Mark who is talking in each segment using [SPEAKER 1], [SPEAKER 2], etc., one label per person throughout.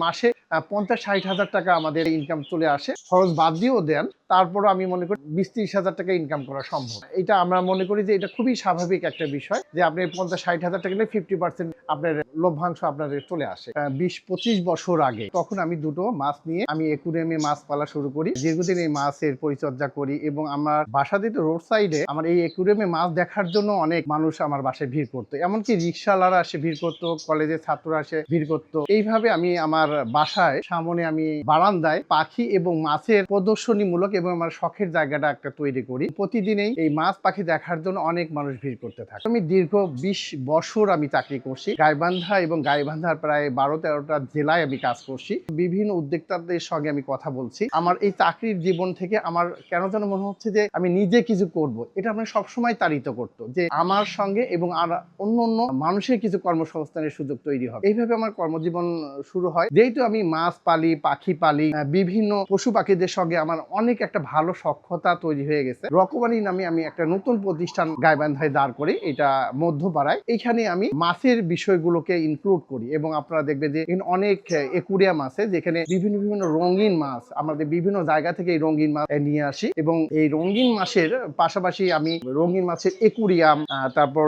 [SPEAKER 1] Mase পঞ্চাশ, ষাট হাজার টাকা আমাদের ইনকাম চলে আসে। খরচ বাদ দিয়েও দেন, তারপরও আমি মনে করি বিশ, ত্রিশ হাজার টাকা ইনকাম করা সম্ভব। এটা আমরা মনে করি যে এটা খুবই স্বাভাবিক একটা বিষয় যে আপনি পঞ্চাশ, ষাট হাজার টাকা ফিফটি পার্সেন্ট আপনার লভ্যাংশ আপনাদের চলে আসে। বিশ, পঁচিশ বছর আগে তখন আমি দুটো মাছ নিয়ে আমি একুরিয়ামে মাছ পালা শুরু করি। দীর্ঘদিন এই মাছের পরিচর্যা করি এবং আমার বাসা দিতে রোড সাইডে আমার এই একুরিয়ামে মাছ দেখার জন্য অনেক মানুষ আমার বাসায় ভিড় করতো। এমনকি রিক্সাওয়ালারা এসে ভিড় করতো, কলেজের ছাত্ররা এসে ভিড় করতো। এইভাবে আমি আমার বাসায় সামনে আমি বারান্দায় পাখি এবং মাছের প্রদর্শনীমূলক এবং আমার শখের জায়গাটা একটা তৈরি করি। প্রতিদিনেই এই মাছ পাখি দেখার জন্য অনেক মানুষ ভিড় করতে থাকে। আমি দীর্ঘ বিশ বছর আমি চাকরি করছি। গাইবান্ধা এবং গাইবান্ধার প্রায় বারো তেরোটা জেলায় আমি কাজ করছি। বিভিন্ন উদ্যোক্তাদের সঙ্গে আমি কথা বলছি। আমার এই চাকরির জীবন থেকে আমার কেন যেন মনে হচ্ছে যে আমি নিজে কিছু করব। এটা আমার সবসময় তাড়িত করতো যে আমার সঙ্গে এবং আর অন্য অন্য মানুষের কিছু কর্মসংস্থানের সুযোগ তৈরি হবে। এইভাবে আমার কর্মজীবন শুরু হয়। যেহেতু আমি মাছ পালি, পাখি পালি বিভিন্ন পশু পাখিদের সঙ্গে আমার অনেক একটা ভালো সক্ষতা তৈরি হয়ে গেছে। রকমারি নামে আমি একটা নতুন প্রতিষ্ঠান গাইবান্ধায় দাঁড় করি, এটা মধ্যপাড়ায়। এখানে আমি মাছের বিষয়গুলোকে ইনক্লুড করি এবং আপনারা দেখবেন যে অনেক একুরিয়াম আছে যেখানে বিভিন্ন বিভিন্ন রঙিন মাছ, আমাদের বিভিন্ন জায়গা থেকে এই রঙিন মাছ নিয়ে আসি এবং এই রঙিন মাছের পাশাপাশি আমি রঙিন মাছের একুরিয়াম তারপর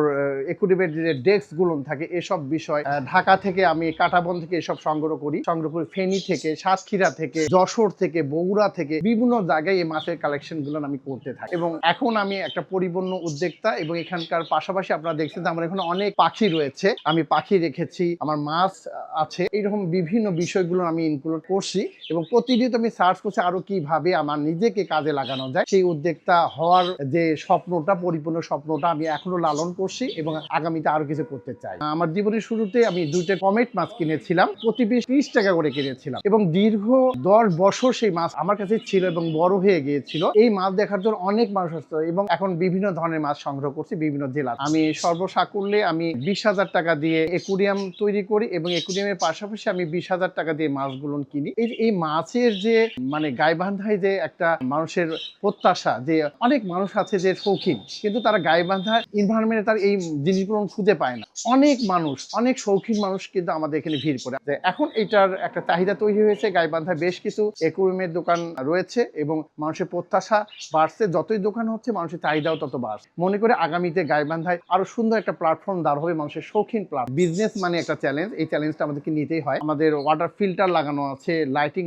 [SPEAKER 1] একুরিয়ামের যে ডেস্কগুলো থাকে, এসব বিষয় ঢাকা থেকে আমি কাটাবন থেকে এসব সংগ্রহ করি সংগ্রহ করি ফেনী থেকে, সাতক্ষীরা থেকে, যশোর থেকে, বগুড়া থেকে বিভিন্ন জায়গায় এই মাছের কালেকশনগুলো আমি করতে থাকি। এবং এখন আমি একটা পরিপূর্ণ উদ্যোক্তা এবং এখানকার পাশাপাশি আপনারা দেখছেন যে আমার এখানে অনেক পাখি রয়েছে। আমি পাখি রেখেছি, আমার মাছ আছে। এইরকম বিভিন্ন বিষয়গুলো আমি ইনক্লুড করছি এবং প্রতিনিয়ত আমি সার্চ করছি আরও কীভাবে আমার নিজেকে কাজে লাগানো যায়। সেই উদ্যোক্তা হওয়ার যে স্বপ্নটা, পরিপূর্ণ স্বপ্নটা আমি এখনও লালন করছি এবং আগামীতে আরও কিছু করতে চাই। আমার জীবনের শুরুতে আমি দুইটা কমেট মাছ কিনেছিলাম। প্রতি পিস ত্রিশ টাকা করে কিনেছিলাম। এবং দীর্ঘ দশ বছর সেই মাছ আমার কাছে ছিল এবং বড় হয়ে গিয়েছিল। এই মাছ দেখার জন্য অনেক মানুষ আসতো এবং এখন বিভিন্ন ধরনের মাছ সংগ্রহ করছি বিভিন্ন জেলা আমি সর্বসাকুল্যে আমি বিশ হাজার টাকা দিয়ে একুরিয়াম তৈরি করি এবং একুরিয়ামের পাশাপাশি আমি বিশ হাজার টাকা দিয়ে মাছগুলো কিনি। এই এই মাছের যে মানে গাইবান্ধায় যে একটা মানুষের প্রত্যাশা যে, অনেক মানুষ আছে যে শৌখিন, কিন্তু তারা গাইবান্ধা ইনভারনমেন্টে তার এই জিনিসগুলো খুঁজে পায় না। অনেক মানুষ, অনেক শৌখিন মানুষ কিন্তু আমাদের এখানে ভিড় করে। এখন এটার একটা চাহিদা তৈরি হয়েছে, গাইবান্ধায় বেশ কিছু একুরিয়ামের দোকান রয়েছে এবং মানুষের প্রত্যাশা বাড়ছে। যতই দোকান হচ্ছে, মানুষের চাহিদাও তত বাড়ছে। মনে করে আগামীতে গাইবান্ধায় আরও সুন্দর একটা প্ল্যাটফর্ম দাঁড় হবে, মানুষের শৌখিন প্ল্যাট বিজনেস মানে একটা চ্যালেঞ্জ এই চ্যালেঞ্জটা আমাদেরকে নিতেই হয়। আমাদের ওয়াটার ফিল্টার লাগানো আছে লাইটিং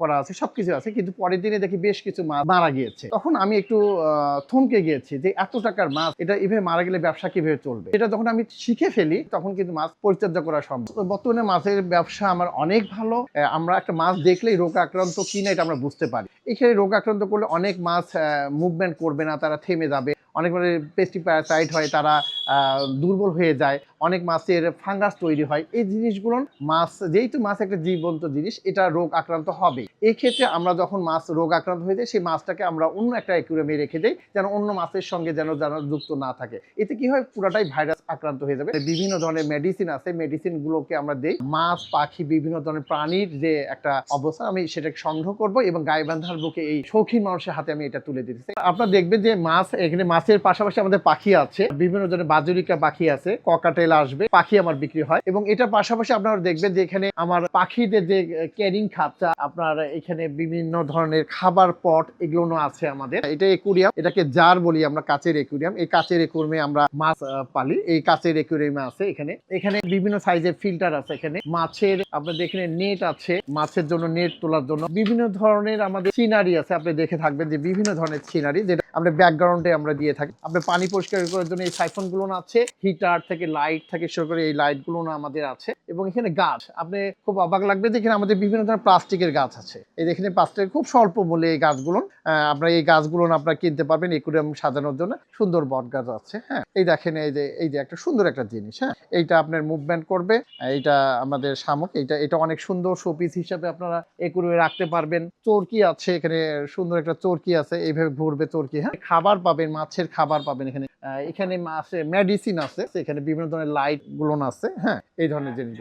[SPEAKER 1] করা আছে, সবকিছু আছে, কিন্তু পরের দিনে দেখি বেশ কিছু মাছ মারা গিয়েছে। তখন আমি একটু থমকে গিয়েছি যে এত টাকার মাছ, এটা এভাবে মারা গেলে ব্যবসা কীভাবে চলবে? এটা যখন আমি শিখে ফেলি, তখন কিন্তু মাছ পরিচর্যা করা সম্ভব। বর্তমানে মাছের ব্যবসা আমার অনেক ভালো আমরা একটা মাছ দেখলেই রোগ আক্রান্ত কিনা এটা আমরা বুঝতে পারি। এখানে রোগ আক্রান্ত করলে অনেক মাছ মুভমেন্ট করবে না, তারা থেমে যাবে। অনেক মানে পেস্টিসাইড হয়, তারা দুর্বল হয়ে যায়। অনেক মাছের ফাঙ্গাস তৈরি হয়। এই জিনিসগুলো মাছ, যেহেতু মাছ একটা জীবন্ত জিনিস, এটা রোগ আক্রান্ত হবে। এই ক্ষেত্রে আমরা যখন মাছ রোগ আক্রান্ত হয়ে যায়, সেই মাছটাকে আমরা অন্য একটা অ্যাকুরিয়ামে রেখে দেই, যেন অন্য মাছের সঙ্গে যেন যেন যুক্ত না থাকে। এতে কি হয়? পুরাটাই ভাইরাস আক্রান্ত হয়ে যাবে। বিভিন্ন ধরনের মেডিসিন আছে মেডিসিনগুলোকে আমরা দেই। মাছ, পাখি, বিভিন্ন ধরনের প্রাণীর যে একটা অবস্থা আমি সেটাকে সংগ্রহ করব এবং বুকে এই শৌখিন মানুষের হাতে আমি এটা তুলে দিতেছি। আপনারা দেখবেন যে মাছ, এখানে মাছের পাশাপাশি আমাদের পাখি আছে। বিভিন্ন ধরনের বাজুরিকা পাখি আছে, ককাটেল আসবে, পাখি আমার বিক্রি হয়। এবং এটার পাশাপাশি আপনারা দেখবেন যে এখানে আমার পাখিদের যে ক্যারিং খাঁচা, আপনার এখানে বিভিন্ন ধরনের খাবার পট এগুলো আছে আমাদের। এটা একুরিয়াম, এটাকে জার বলি আমরা, কাচের একুরিয়াম। এই কাচের একুরিয়ামে আমরা মাছ পালি। এই কাচের একুরিয়ামে আছে এখানে। এখানে বিভিন্ন সাইজের ফিল্টার আছে এখানে। মাছের, আপনাদের এখানে নেট আছে, মাছের জন্য নেট তোলার জন্য। বিভিন্ন ধরনের আমাদের সিনারি আছে আপনি দেখে থাকবেন যে বিভিন্ন ধরনের সিনারি যেটা আমরা ব্যাকগ্রাউন্ডে আমরা দিয়ে থাকি। আপনার পানি পরিষ্কার করার জন্য এই সাইফোনগুলো আছে হিটার থেকে লাইট থেকে শুরু করে এই লাইটগুলো আমাদের আছে এবং এখানে গাছ। আপনি খুব অবাক লাগবে যে আমাদের বিভিন্ন ধরনের প্লাস্টিকের গাছ আছে। এই যে এখানে প্লাস্টিকের খুব স্বল্প মূল্যে এই গাছগুলো আপনারা এই গাছগুলো আপনারা কিনতে পারবেন একুরিয়াম সাজানোর জন্য। সুন্দর বট গাছ আছে হ্যাঁ। এই দেখেন এই যে এই যে একটা সুন্দর একটা জিনিস হ্যাঁ। এইটা আপনার মুভমেন্ট করবে, এইটা আমাদের শামুক এটা এটা অনেক সুন্দর শোপিস হিসাবে আপনারা একুরিয়ামে রাখতে পারবেন। চরকি আছে এখানে, সুন্দর একটা চোরকি আছে, এইভাবে ঘুরবে চোরকি হ্যাঁ। খাবার পাবেন, মাছের খাবার পাবেন এখানে। এখানে মাছের মেডিসিন আছে, এখানে বিভিন্ন ধরনের লাইটগুলো আছে হ্যাঁ এই ধরনের জিনিস